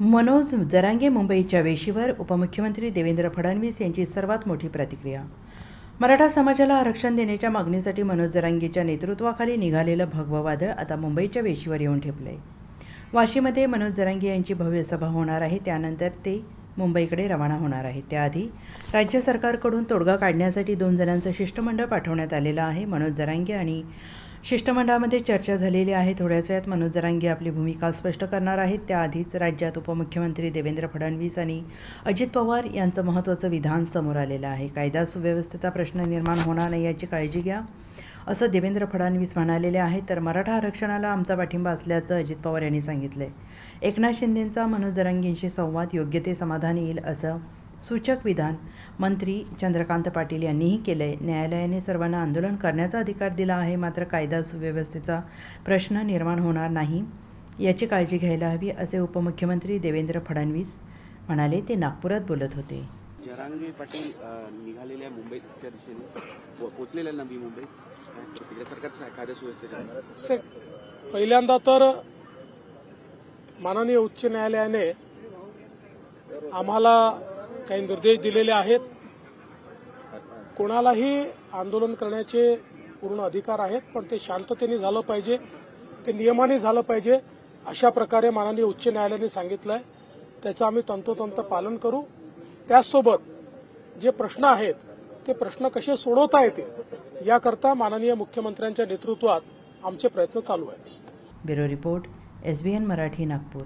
मनोज जरांगे मुंबईच्या वेशीवर उपमुख्यमंत्री देवेंद्र फडणवीस यांची सर्वात मोठी प्रतिक्रिया. मराठा समाजाला आरक्षण देण्याच्या मागणीसाठी मनोज जरांगेच्या नेतृत्वाखाली निघालेलं भगवं वादळ आता मुंबईच्या वेशीवर येऊन ठेपलंय. वाशीमध्ये मनोज जरांगे यांची भव्य सभा होणार आहे. त्यानंतर ते मुंबईकडे रवाना होणार आहेत. त्याआधी राज्य सरकारकडून तोडगा काढण्यासाठी दोन जणांचं शिष्टमंडळ पाठवण्यात आलेलं आहे. मनोज जरांगे आणि शिष्टमंडळामध्ये चर्चा झालेली आहे. थोड्याच वेळात मनोज जरांगी आपली भूमिका स्पष्ट करणार आहेत. त्याआधीच राज्यात उपमुख्यमंत्री देवेंद्र फडणवीस आणि अजित पवार यांचं महत्त्वाचं विधान समोर आलेलं आहे. कायदा सुव्यवस्थेचा प्रश्न निर्माण होणार नाही याची काळजी घ्या असं देवेंद्र फडणवीस म्हणालेले आहे तर मराठा आरक्षणाला आमचा पाठिंबा असल्याचं अजित पवार यांनी सांगितलं आहे एकनाथ शिंदेंचा मनोज जरांगींशी संवाद योग्य ते समाधान येईल असं सूचक विधान मंत्री चंद्रकांत पाटील यांनीही केलं आहे न्यायालयाने सर्वांना आंदोलन करण्याचा अधिकार दिला आहे मात्र कायदा सुव्यवस्थेचा प्रश्न निर्माण होणार नाही याची काळजी घ्यायला हवी असे उपमुख्यमंत्री देवेंद्र फडणवीस म्हणाले. ते नागपुरात बोलत होते. जरांगे पाटील निघालेल्या मुंबईच्या दिशेने पोचलेल्या नवी मुंबईत. सरकारच्या कायदा पहिल्यांदा तर माननीय उच्च न्यायालयाने आम्हाला काही निर्देश दिलेले आहेत. कोणालाही आंदोलन करण्याचे पूर्ण अधिकार आहेत पण ते शांततेने झालं पाहिजे ते नियमाने झालं पाहिजे अशा प्रकारे माननीय उच्च न्यायालयाने सांगितलंय. त्याचं आम्ही तंतोतंत पालन करू. त्याचसोबत जे प्रश्न आहेत ते प्रश्न कसे सोडवता येतील याकरता माननीय मुख्यमंत्र्यांच्या नेतृत्वात आमचे प्रयत्न चालू आहेत. Bureau report S B N Marathi Nagpur.